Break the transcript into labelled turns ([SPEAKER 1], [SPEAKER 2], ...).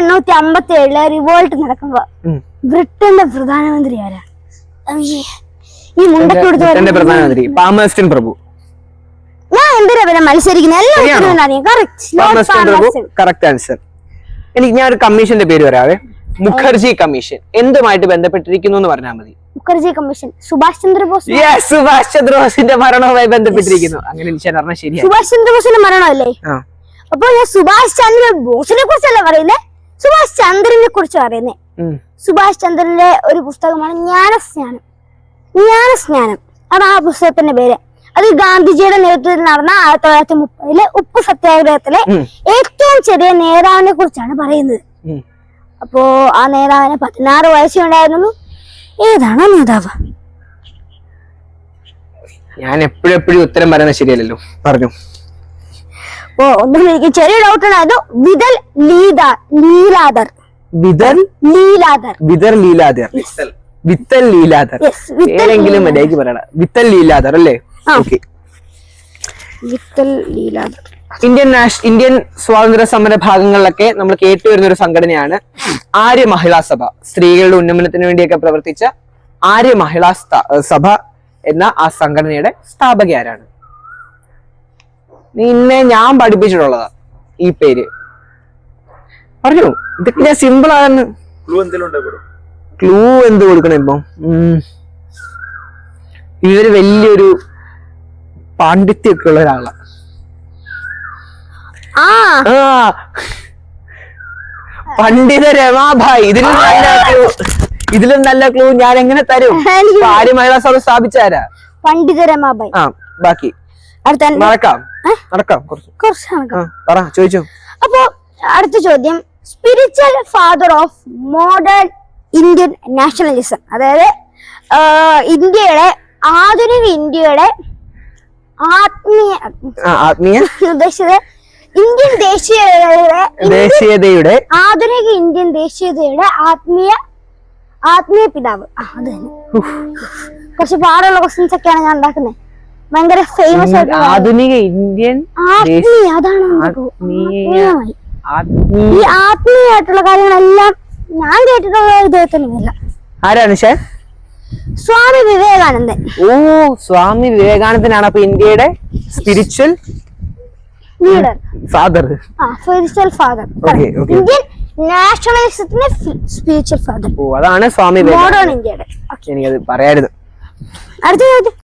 [SPEAKER 1] എണ്ണൂറ്റി അമ്പത്തി ഏഴിൽ റിവോൾട്ട് നടക്കുമ്പോ ബ്രിട്ടന്റെ പ്രധാനമന്ത്രി ആരാ? ഈ മുണ്ടൊക്കെ എടുത്ത്
[SPEAKER 2] ബ്രിട്ടന്റെ പ്രധാനമന്ത്രി പാമേഴ്സ്റ്റൺ പ്രഭു.
[SPEAKER 1] ഞാൻ എന്തിനാ പിന്നെ മത്സരിക്കുന്നത് എല്ലാം കറക്റ്റ്
[SPEAKER 2] ആൻസർ എനിക്ക് ഞാൻ ഒരു കമ്മീഷന്റെ പേര് പറയാവേ. മുഖർജി കമ്മീഷൻ. എന്തുമായിട്ട് ബന്ധപ്പെട്ടിരിക്കുന്നു എന്ന് പറഞ്ഞാൽ മതി.
[SPEAKER 1] മുഖർജി കമ്മീഷൻ. സുഭാഷ് ചന്ദ്രബോസ്
[SPEAKER 2] സുഭാഷ് ചന്ദ്രബോസിന്റെ മരണവുമായി ബന്ധപ്പെട്ടിരിക്കുന്നു. അങ്ങനെ നിശാൻ പറഞ്ഞ ശരിയായി.
[SPEAKER 1] സുഭാഷ് ചന്ദ്രബോസിന്റെ മരണമല്ലേ? അപ്പൊ ഞാൻ സുഭാഷ് ചന്ദ്ര ബോസിനെ കുറിച്ചല്ല പറയുന്നത് സുഭാഷ് ചന്ദ്രനെ കുറിച്ച് പറയുന്നത്. സുഭാഷ് ചന്ദ്രന്റെ ഒരു പുസ്തകമാണ് ജ്ഞാനസ്നാനം. ജ്ഞാനസ്നാനം. അതാണ് ആ പുസ്തകത്തിന്റെ പേര്. അത് ഗാന്ധിജിയുടെ നേതൃത്വത്തിൽ നടന്ന ആയിരത്തി തൊള്ളായിരത്തി മുപ്പതിലെ ഉപ്പ് സത്യാഗ്രഹത്തിലെ ഏറ്റവും ചെറിയ നേതാവിനെ കുറിച്ചാണ് പറയുന്നത്. അപ്പോ ആ നേതാവിന് പതിനാറ് വയസ്സുണ്ടായിരുന്നു. ഏതാണ് നേതാവ്?
[SPEAKER 2] ഞാൻ എപ്പോഴും എപ്പോഴും ഉത്തരം പറയുന്നത് ശരിയല്ലല്ലോ. പറഞ്ഞു.
[SPEAKER 1] ഓ ഒന്നും എനിക്ക് ചെറിയ ഡൗട്ട് ഉണ്ടായിരുന്നു വിതൽ ലീദാ ലീലാദർ
[SPEAKER 2] വിതൽ?
[SPEAKER 1] ലീലാദർ
[SPEAKER 2] വിതർ ലീലാദർ വിത്തൽ
[SPEAKER 1] ലീലാദർ
[SPEAKER 2] ഏതെങ്കിലും മര്യാദയ്ക്ക് പറയണം. വിത്തൽ ലീലാദർ അല്ലേ. ഓക്കെ
[SPEAKER 1] വിത്തൽ ലീലാദർ
[SPEAKER 2] ഇന്ത്യൻ നാഷ് ഇന്ത്യൻ സ്വാതന്ത്ര്യ സമര ഭാഗങ്ങളിലൊക്കെ നമ്മൾ കേട്ടുവരുന്ന ഒരു സംഘടനയാണ് ആര്യ മഹിളാ സഭ. സ്ത്രീകളുടെ ഉന്നമനത്തിന് വേണ്ടിയൊക്കെ പ്രവർത്തിച്ച ആര്യ മഹിളാ സഭ എന്ന ആ സംഘടനയുടെ സ്ഥാപക ആരാണ് നിന്നെ ഞാൻ പഠിപ്പിച്ചിട്ടുള്ളതാ ഈ പേര്. പറഞ്ഞു. ഇതൊക്കെ ഞാൻ സിമ്പിൾ ആണെന്ന്.
[SPEAKER 3] ക്ലൂ എന്തെങ്കിലും ഉണ്ടോ
[SPEAKER 2] ക്ലൂ എന്ത് കൊടുക്കണം ഇപ്പം. ഇവർ വലിയൊരു പാണ്ഡിത്യൊക്കെ ഉള്ള ഒരാളാണ് പണ്ഡിത രമാഭായ്. ഇതിലും നല്ല ക്ലൂ ഇതിലും നല്ല ക്ലൂ ഞാൻ എങ്ങനെ തരും ആര്യ മഹിളാ സഭ സ്ഥാപിച്ചാരാ
[SPEAKER 1] പണ്ഡിത രമാഭായ്.
[SPEAKER 2] ആ ബാക്കി.
[SPEAKER 1] മറക്കാം.
[SPEAKER 2] നടക്കാം കുറച്ച്.
[SPEAKER 1] കുറച്ച്
[SPEAKER 2] പറ ചോദിച്ചോ.
[SPEAKER 1] അപ്പോ അടുത്ത ചോദ്യം. Spiritual father of modern Indian nationalism അതായത് ഇന്ത്യയുടെ ആധുനിക ഇന്ത്യയുടെ ആത്മീയ
[SPEAKER 2] ആത്മീയ.
[SPEAKER 1] ഉദ്ദേശിച്ചത് ഇന്ത്യൻ ദേശീയതയുടെ
[SPEAKER 2] ദേശീയതയുടെ
[SPEAKER 1] ആധുനിക ഇന്ത്യൻ ദേശീയതയുടെ ആത്മീയ ആത്മീയ പിതാവ്. അത് തന്നെ. കുറച്ച് പാടുള്ള ക്വസ്റ്റ്യൻസ് ഒക്കെയാണ് ഞാൻ ഉണ്ടാക്കുന്നത്. ഭയങ്കര ഫേമസ് ആയിട്ടുള്ള
[SPEAKER 2] ആധുനിക ഇന്ത്യൻ
[SPEAKER 1] അതാണ് ഈ ആത്മീയമായിട്ടുള്ള കാര്യങ്ങളെല്ലാം ഞാൻ കേട്ടിട്ടുള്ള ഇല്ല
[SPEAKER 2] ആരാണ് ഷേ?
[SPEAKER 1] സ്വാമി വിവേകാനന്ദൻ.
[SPEAKER 2] ഓ സ്വാമി വിവേകാനന്ദനാണ് അപ്പൊ ഇന്ത്യയുടെ spiritual
[SPEAKER 1] leader
[SPEAKER 2] father
[SPEAKER 1] spiritual father. Indian നാഷണലിസത്തിന്റെ spiritual father
[SPEAKER 2] ഓ അതാണ് സ്വാമി
[SPEAKER 1] മോഡേൺ ഇന്ത്യയുടെ
[SPEAKER 2] എനിക്കത് പറയായിരുന്നു
[SPEAKER 1] അടുത്ത ചോദ്യം.